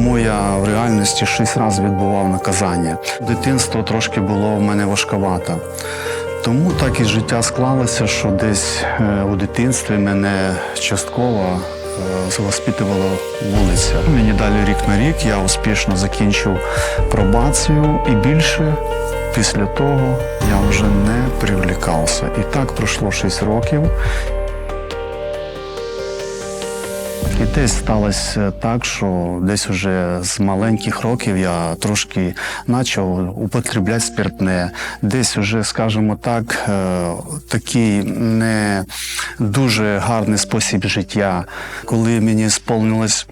тому я в реальності шість разів відбував наказання. Дитинство трошки було в мене важковато. Тому так і життя склалося, що десь е, у дитинстві мене частково е, воспитувала вулиця. Мені дали рік на рік, я успішно закінчив пробацію і більше після того я вже не привлікався. І так пройшло 6 років. І десь сталося так, що десь уже з маленьких років я трошки почав употребляти спиртне. Десь уже, скажімо так, е, такий не дуже гарний спосіб життя. Коли мені сповнилось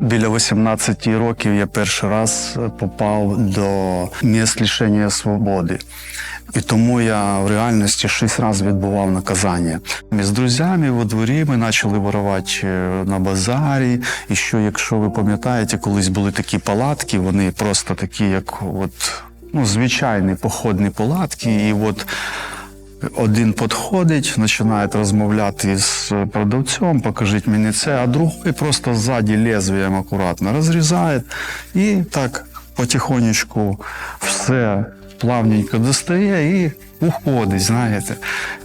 Біля 18 років я перший раз попав до місць лишення свободи. І тому я в реальності шість разів відбував наказання. Ми з друзями во дворі ми почали воровати е, на базарі. І що, якщо ви пам'ятаєте, колись були такі палатки, вони просто такі, як от, ну, звичайні походні палатки. І от один підходить, починає розмовляти з продавцем, покажіть мені це, а другий просто ззаді лезвієм акуратно розрізає і так потихонечку все плавненько достає і уходить, знаєте.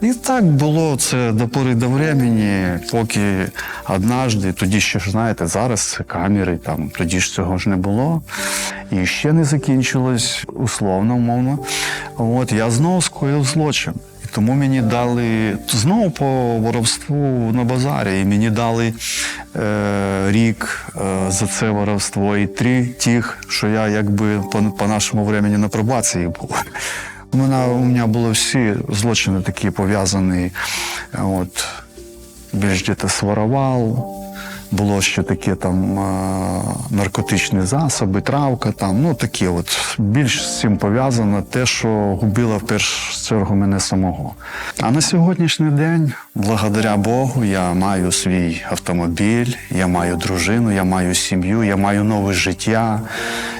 І так було це до пори до времени, поки однажды, тоді ще ж знаєте, зараз камери, там тоді ж цього ж не було. І ще не закінчилось условно, умовно. От я знову скоїв злочин. Тому мені дали знову по воровству на базарі, і мені дали е, рік е, за це воровство і три тих, що я якби по, по нашому времені на пробації був. У мене, у мене були всі злочини такі пов'язані. От, більш десь своровав, було ще таке там е, наркотичні засоби, травка, там, ну такі от більш з цим пов'язано те, що губило в першу чергу мене самого. А на сьогоднішній день, благодаря Богу, я маю свій автомобіль, я маю дружину, я маю сім'ю, я маю нове життя,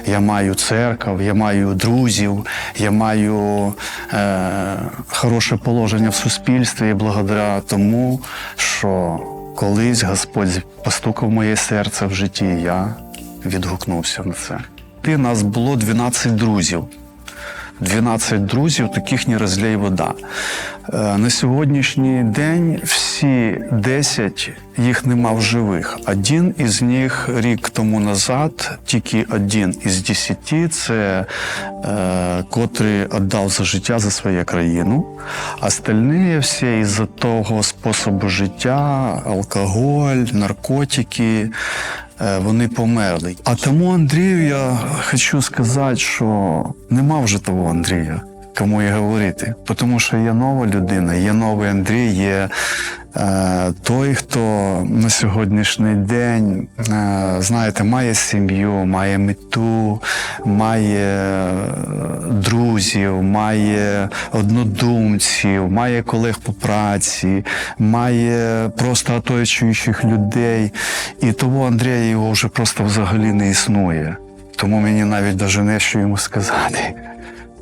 я маю церкву, я маю друзів, я маю е, хороше положення в суспільстві, і благодаря тому, що Колись Господь постукав моє серце в житті, і я відгукнувся на це. Ти нас було 12 друзів. 12 друзів, таких не розлій вода. Е, На сьогоднішній день всі 10 їх нема в живих. Один із них рік тому назад, тільки один із 10 це е, котрий віддав за життя за свою країну. Остальні всі із-за того способу життя, алкоголь, наркотики. Е, Вони померли. А тому Андрію я хочу сказати, що нема вже того Андрія, кому і говорити. Тому що є нова людина, є новий Андрій, є е, той, хто на сьогоднішній день, е, знаєте, має сім'ю, має мету, має е, друзів, має однодумців, має колег по праці, має просто оточуючих людей. І того Андрія його вже просто взагалі не існує. Тому мені навіть даже не що йому сказати.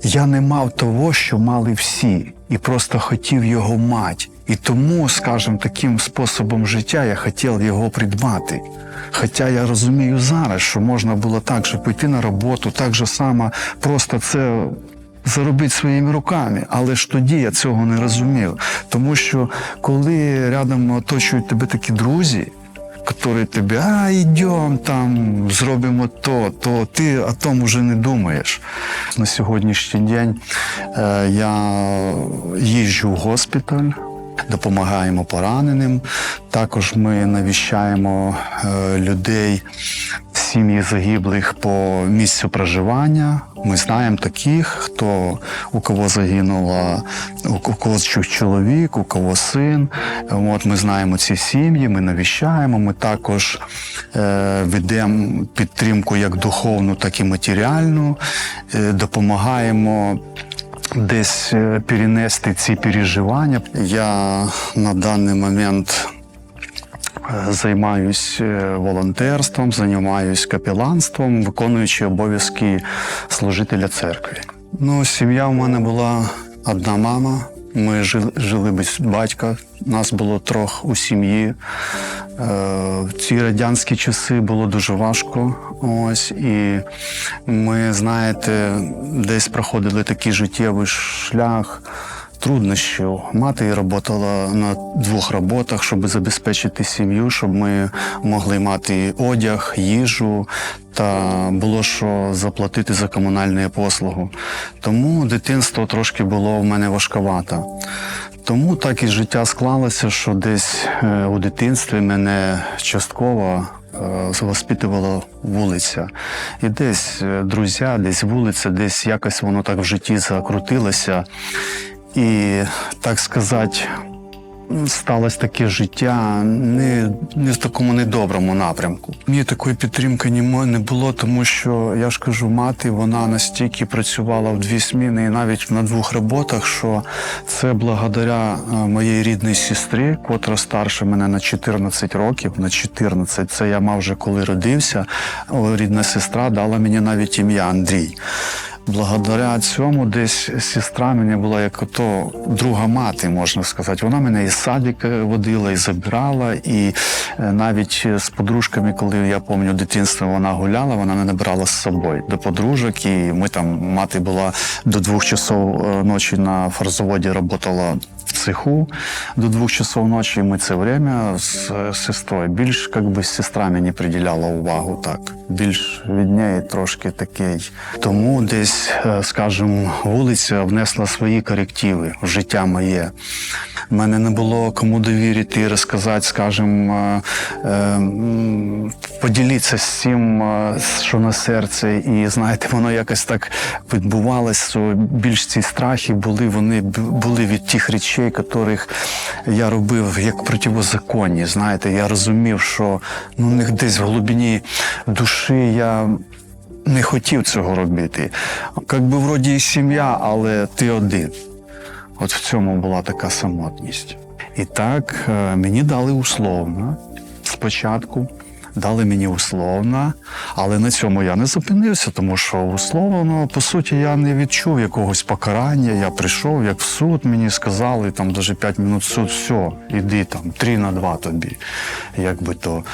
Я не мав того, що мали всі, і просто хотів його мати. І тому, скажімо, таким способом життя я хотів його придбати. Хоча я розумію зараз, що можна було так же піти на роботу, так же само просто це заробити своїми руками. Але ж тоді я цього не розумів. Тому що коли рядом оточують тебе такі друзі, які тобі, а йдемо там, зробимо то, то ти о тому вже не думаєш. На сьогоднішній день е, я їжджу в госпіталь. Допомагаємо пораненим. Також ми навіщаємо е, людей, сім'ї загиблих по місцю проживання. Ми знаємо таких, хто у кого загинула, у кого чоловік, у кого син. От ми знаємо ці сім'ї, ми навіщаємо. Ми також е, ведемо підтримку як духовну, так і матеріальну, е, допомагаємо десь е, перенести ці переживання. Я на даний момент займаюсь е, волонтерством, займаюсь капеланством, виконуючи обов'язки служителя церкви. Ну, сім'я в мене була одна мама. Ми жили, жили без батька. Нас було трьох у сім'ї. В ці радянські часи було дуже важко. Ось і ми, знаєте, десь проходили такий життєвий шлях труднощів. Мати працювала на двох роботах, щоб забезпечити сім'ю, щоб ми могли мати одяг, їжу та було що заплатити за комунальні послуги. Тому дитинство трошки було в мене важковато. Тому так і життя склалося, що десь е, у дитинстві мене частково е, воспитувала вулиця. І десь е, друзі, десь вулиця, десь якось воно так в житті закрутилося. І так сказати, сталося таке життя не, не в такому недоброму напрямку. Мені такої підтримки ні не було, тому що я ж кажу, мати вона настільки працювала в дві зміни і навіть на двох роботах, що це благодаря е, моїй рідній сестрі, котра старше мене на 14 років, на 14, це я мав вже коли родився. Рідна сестра дала мені навіть ім'я Андрій. Благодаря цьому десь сестра мені була як ото друга мати, можна сказати. Вона мене із садика водила і забирала, і е, навіть з подружками, коли я пам'ятаю дитинство, вона гуляла, вона мене брала з собою до подружок. І ми там мати була до двох часов е, ночі на фарзоводі, працювала цеху до двох часов ночі. Ми це время з сестрою. Більш як би сестра мені приділяла увагу так. Більш від неї трошки такий. Тому десь, е, скажімо, вулиця внесла свої корективи в життя моє. Мене не було кому довірити і розказати, скажімо, е, е, поділитися з цим, е, що на серці. І знаєте, воно якось так відбувалося, більш ці страхи були, вони були від тих речей, яких я робив як противозаконні. Знаєте, я розумів, що ну, них десь в глибині душі я не хотів цього робити. Як би вроді і сім'я, але ти один. От в цьому була така самотність. І так е, мені дали условно спочатку. Дали мені условно, але на цьому я не зупинився, тому що условно, по суті, я не відчув якогось покарання. Я прийшов як в суд, мені сказали, там даже 5 минут суд, все, іди там, 3 на 2 тобі. Якби то.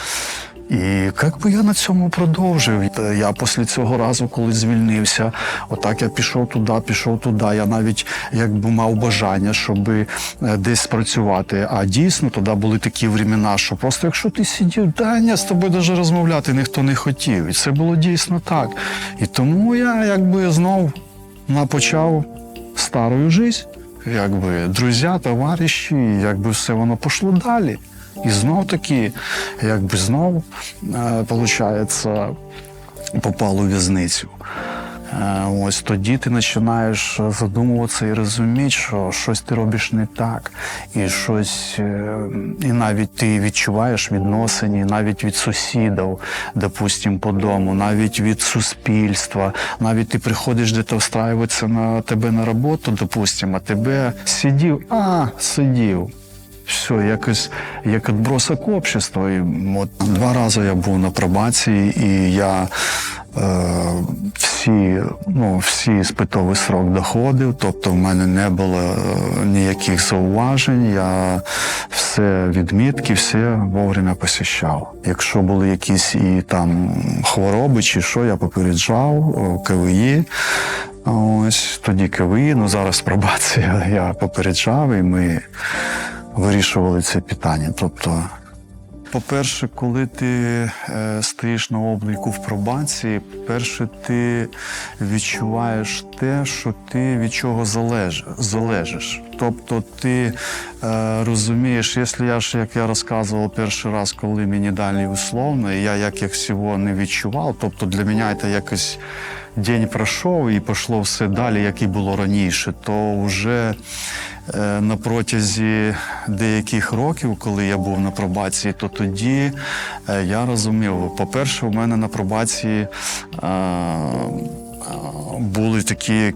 І як би я на цьому продовжив. Я після цього разу, коли звільнився, отак я пішов туди, пішов туди. Я навіть якби мав бажання, щоб е, десь працювати. А дійсно тоді були такі времена, що просто якщо ти сидів, да ні, з тобою навіть розмовляти ніхто не хотів. І це було дійсно так. І тому я якби знов напочав старою життя. Якби друзі, товариші, якби все воно пішло далі. І знов таки, якби знов, виходить, попав у в'язницю. Е, Ось тоді ти починаєш задумуватися і розуміти, що щось ти робиш не так, і щось, е, і навіть ти відчуваєш відносини, навіть від сусідів, допустим, по дому, навіть від суспільства, навіть ти приходиш де-то встраюватися на тебе на роботу, допустим, а тебе сидів, а сидів. Все, якось як відбросок общества. І от два рази я був на пробації, і я е, всі, ну, всі спитовий срок доходив, тобто в мене не було е, ніяких зауважень. Я все відмітки, все вовремя посіщав. Якщо були якісь і там хвороби чи що, я попереджав о, КВІ. Ось тоді КВІ, ну зараз пробація я попереджав, і ми вирішували це питання. Тобто, по-перше, коли ти е, стоїш на обліку в пробації, перше, ти відчуваєш те, що ти від чого залеж, залежиш. Тобто ти е, розумієш, якщо я ж, як я розказував перший раз, коли мені дали условно, і я як, як всього не відчував, тобто для мене це якось день пройшов і пішло все далі, як і було раніше, то вже на протязі деяких років, коли я був на пробації, то тоді е, я розумів, по-перше, у мене на пробації. е, були такі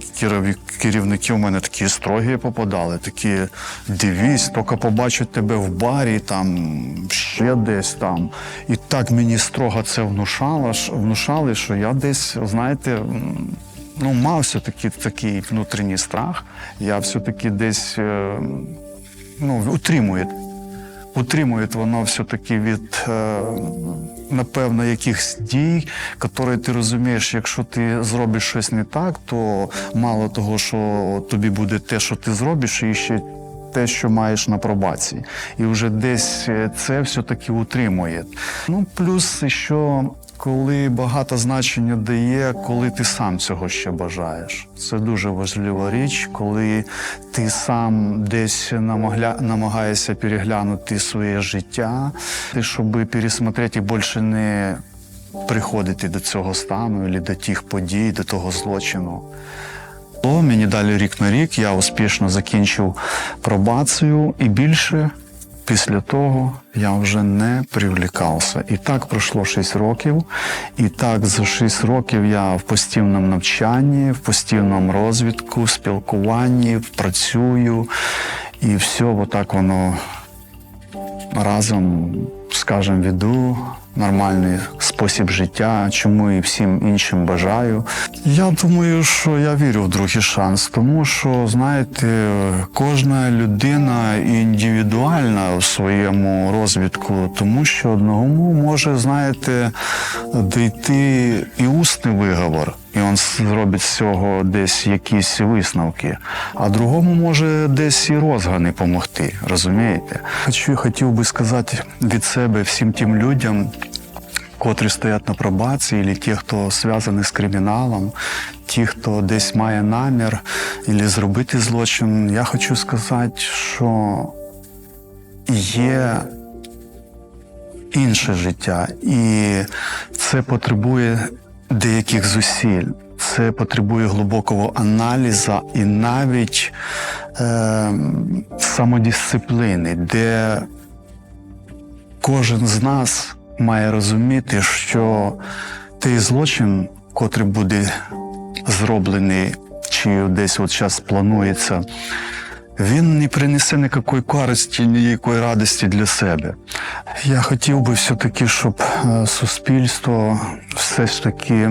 керівники, у мене такі строгі попадали, такі дивись, тільки побачать тебе в барі, там ще десь там. І так мені строго це внушало, внушали, що я десь, знаєте, ну, мав все-таки такий внутрішній страх. Я все-таки десь е, ну, утримує утримує воно все-таки від, е, напевно, якихось дій, які ти розумієш, якщо ти зробиш щось не так, то мало того, що тобі буде те, що ти зробиш, і ще те, що маєш на пробації. І вже десь е, це все-таки утримує. Ну, плюс, що коли багато значення дає, коли ти сам цього ще бажаєш. Це дуже важлива річ, коли ти сам десь намагля... намагаєшся переглянути своє життя, щоб пересмотрети і більше не приходити до цього стану, або до тих подій, до того злочину. То Мені дали рік на рік, я успішно закінчив пробацію і більше після того я вже не привлікався. І так пройшло 6 років. І так за 6 років я в постійному навчанні, в постійному розвитку, спілкуванні, працюю. І все, отак воно разом, скажем, веду нормальний спосіб життя, чому і всім іншим бажаю. Я думаю, що я вірю в другий шанс, тому що, знаєте, кожна людина індивідуальна в своєму розвитку, тому що одному може, знаєте, дійти і усний виговор. І він зробить з цього десь якісь висновки, а другому може десь і розгани допомогти, розумієте? Хочу, хотів би сказати від себе всім тим людям, котрі стоять на пробації, або ті, хто зв'язаний з криміналом, ті, хто десь має намір або зробити злочин. Я хочу сказати, що є інше життя, і це потребує деяких зусиль. Це потребує глибокого аналізу і навіть е, самодисципліни, де кожен з нас має розуміти, що той злочин, котрий буде зроблений, чи десь от час планується, він не принесе ніякої користі, ніякої радості для себе. Я хотів би все-таки, щоб е, суспільство все ж таки.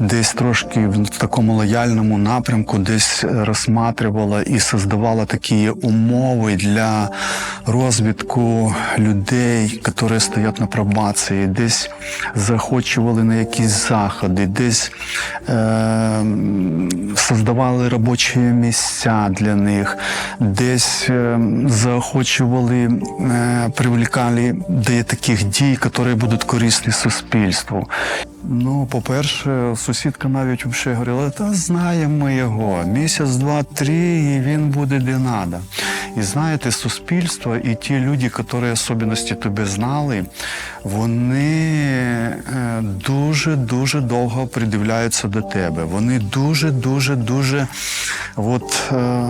Десь трошки в такому лояльному напрямку, десь розсматривала і создавала такі умови для розвитку людей, які стоять на пробації, десь захочували на якісь заходи, десь е, создавали робочі місця для них, десь е, заохочували, е, привлекали до таких дій, які будуть корисні суспільству. Ну, по-перше, сусідка навіть взагалі говорила, та знаємо ми його. Місяць, два, три, і він буде де надо. І знаєте, суспільство і ті люди, які особливості тебе знали, вони дуже-дуже довго придивляються до тебе. Вони дуже-дуже дуже от. е,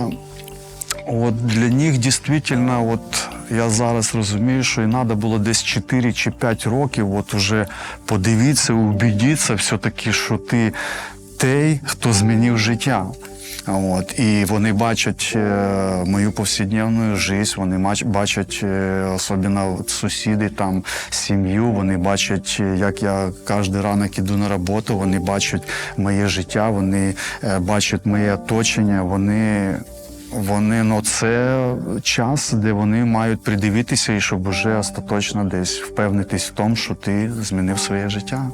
От для них дійсно, от я зараз розумію, що і треба було десь 4 чи 5 років, от уже подивитися, убедитися все-таки, що ти той, хто змінив життя. От, і вони бачать е, мою повсякденну життя, вони бачать, е, особливо сусіди, там сім'ю, вони бачать, е, як я кожен ранок іду на роботу, вони бачать моє життя, вони бачать моє оточення, вони вони ну це час, де вони мають придивитися і щоб уже остаточно десь впевнитись в тому, що ти змінив своє життя.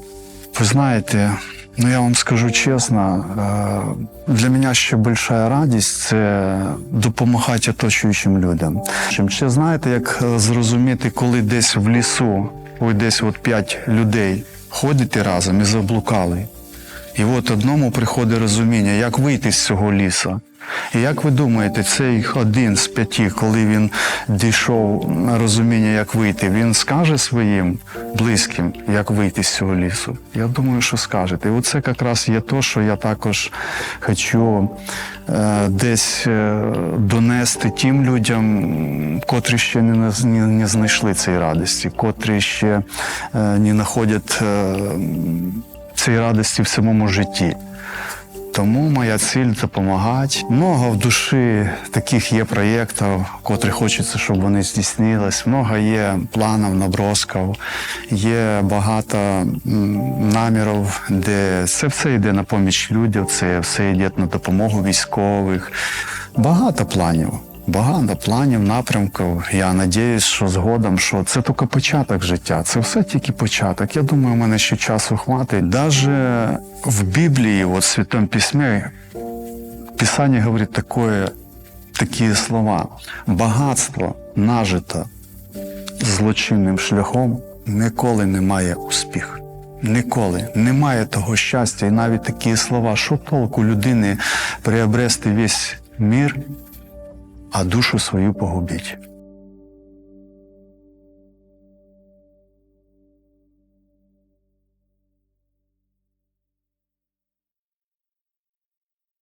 Ви знаєте, ну я вам скажу чесно, е, для мене ще більша радість це допомагати оточуючим людям. Чим ще знаєте, як е, зрозуміти, коли десь в лісу, ой, десь от п'ять людей ходите разом і заблукали. І от одному приходить розуміння, як вийти з цього лісу. І як ви думаєте, цей один з п'яти, коли він дійшов на розуміння, як вийти, він скаже своїм близьким, як вийти з цього лісу? Я думаю, що скажете. І оце якраз є те, що я також хочу е, десь е, донести тим людям, котрі ще не, не, не знайшли цієї радості, котрі ще е, не знаходять е, цієї радості в самому житті. Тому моя ціль допомагати. Много в душі таких є проєктів, котрі хочеться, щоб вони здійснились. Много є планів, набросків, є багато намірів, де це все йде на поміч людям, це все йде на допомогу військових. Багато планів. Багато планів, напрямків. Я надіюсь, що згодом, що це тільки початок життя. Це все тільки початок. Я думаю, у мене ще часу хватить. Даже в Біблії, от в Письмі, Писание говорит такое, такі слова. Багатство нажито злочинним шляхом ніколи не має успіх. Ніколи немає того щастя, і навіть такі слова, що толку людини приобрести весь мір, а душу свою погубіть.